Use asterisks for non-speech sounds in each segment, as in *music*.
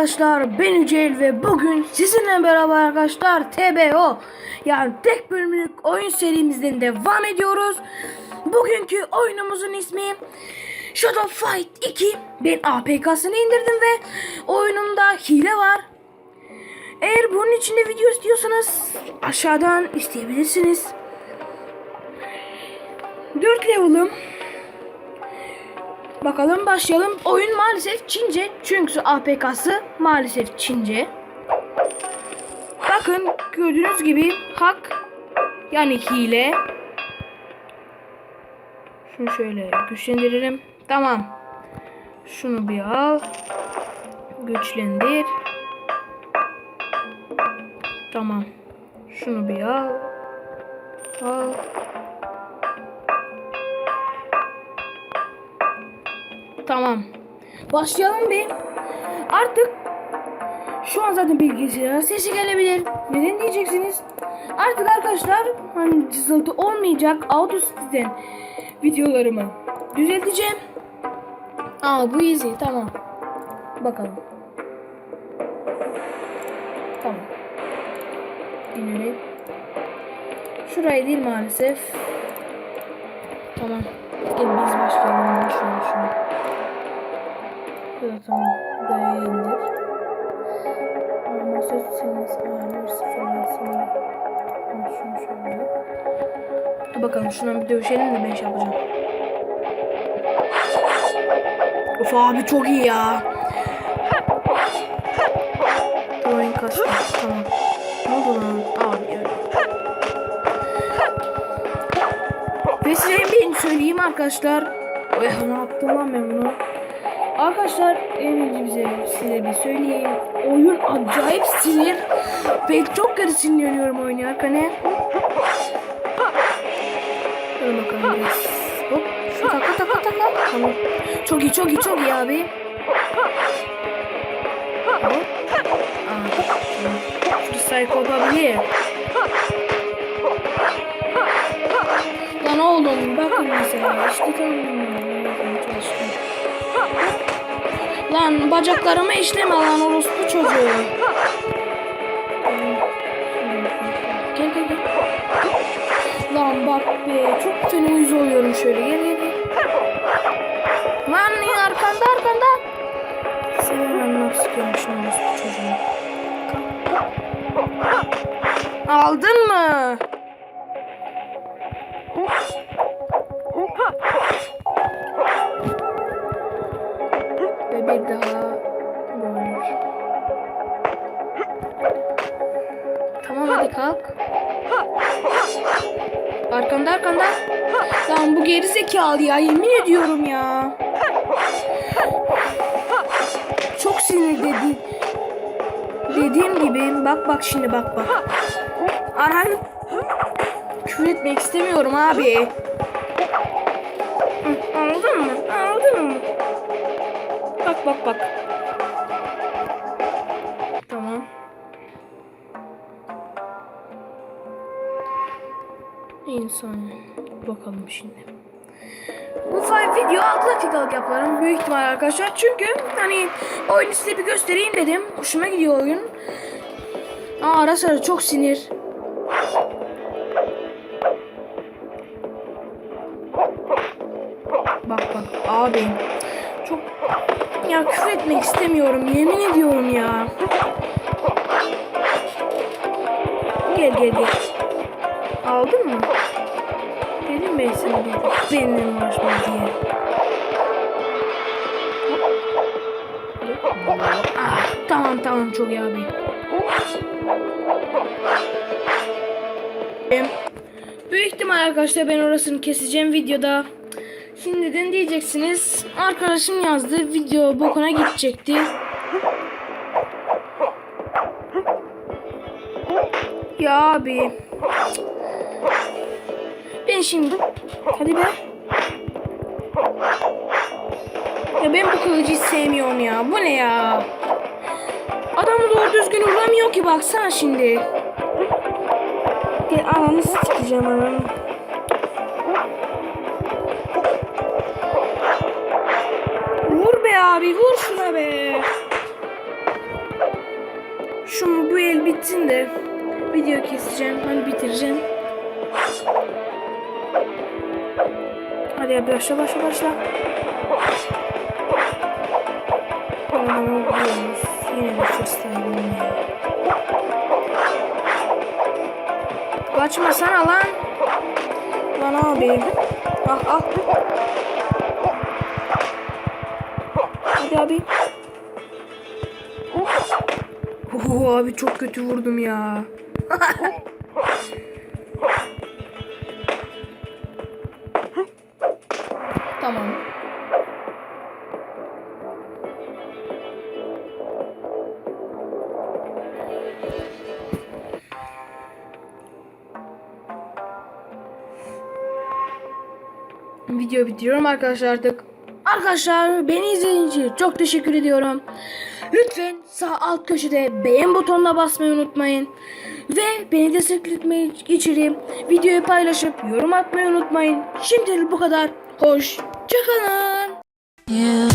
arkadaşlar ben Yücel ve bugün sizinle beraber arkadaşlar TBO yani tek bölümlük oyun serimizden devam ediyoruz. Bugünkü oyunumuzun ismi Shadow Fight 2. Ben APK'sını indirdim ve oyunumda hile var. Eğer bunun içinde video istiyorsanız aşağıdan isteyebilirsiniz. 4 level'ım. Bakalım başlayalım. Oyun maalesef Çince. Çünkü APK'sı maalesef Çince. Bakın gördüğünüz gibi hak yani hile. Şunu şöyle güçlendiririm. Tamam. Şunu bir al. Güçlendir. Tamam. Şunu bir al. Al. Tamam. Başlayalım bir. Artık şu an zaten bilgisayara sesi gelebilir. Neden diyeceksiniz? Artık arkadaşlar hani cızıltı olmayacak Auto-Sit'ten videolarımı düzelteceğim. Aa bu easy tamam. Bakalım. Tamam. Dinleyelim. Şurayı değil maalesef. Tamam. Gel biz başlayalım. Şunu şunu. Tamam. Buraya indir. Masa silmesi ayarlar sıfırlasını. Şunu şöyle. Dur bakalım şuna bir dövüşelim de ben şey yapacağım. Of abi çok iyi ya. Oyun kastı. Tamam. Ne oldu lan? Abi ya. Ve size bir söyleyeyim arkadaşlar. Oy ne yaptım lan ben bunu? Arkadaşlar en önce bize size bir söyleyeyim. Oyun acayip sinir. Ben çok kötü sinirleniyorum oynarken. he. Dur bakalım biraz. Hop. Şu taka taka taka. Tamam. Çok iyi çok iyi çok iyi abi. Hop. Aa. Şu psycho yapabilir. Lan oğlum bakın mesela işte tamam çalıştım. Lan bacaklarıma işleme lan orospu çocuğu. Gel gel gel. Lan bak be çok fena uyuz oluyorum şöyle gel gel gel. Lan arkanda arkanda. Seni ben nasıl görmüşüm orospu çocuğu. Aldın mı? Ve Tamam hadi kalk. Arkanda arkanda. Lan bu geri zekalı ya yemin ediyorum ya. Çok sinir dedi. Dediğim gibi bak bak şimdi bak bak. Arhan küfür etmek istemiyorum abi. Anladın mı? Anladın mı? Bak bak bak. İnsan. Bakalım şimdi. Bu five video 6 dakikalık yaparım büyük ihtimal arkadaşlar. Çünkü hani oyunu size bir göstereyim dedim. Hoşuma gidiyor oyun. Aa, ara sıra çok sinir. Bak bak abi. Çok ya küfür etmek istemiyorum. Yemin ediyorum ya. Gel gel gel. Aldın mı? Sana dedim. Benimle diye. Ah, tamam tamam çok iyi abi. Büyük ihtimal arkadaşlar ben orasını keseceğim videoda. Şimdiden diyeceksiniz. Arkadaşım yazdı. Video bokuna gidecekti. Ya abi. Şimdi. Hadi be. Ya ben bu kılıcı sevmiyorum ya. Bu ne ya? Adamı doğru düzgün vuramıyor ki baksana şimdi. Gel ananı sikeceğim ananı. Vur be abi vur şuna be. bitsin de video keseceğim. Hani bitireceğim. Hadi ya başla başla başla. Aman vuruyoruz. Yine de freestyle'ım ya. Kaçmasana lan. Lan abi. Ah ah. Hadi abi. Oo, abi çok kötü vurdum ya. *laughs* Video bitiriyorum arkadaşlar artık. Arkadaşlar beni izlediğiniz için çok teşekkür ediyorum. Lütfen sağ alt köşede beğen butonuna basmayı unutmayın. Ve beni desteklemek için videoyu paylaşıp yorum atmayı unutmayın. Şimdilik bu kadar. Hoşçakalın. Yeah.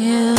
Yeah.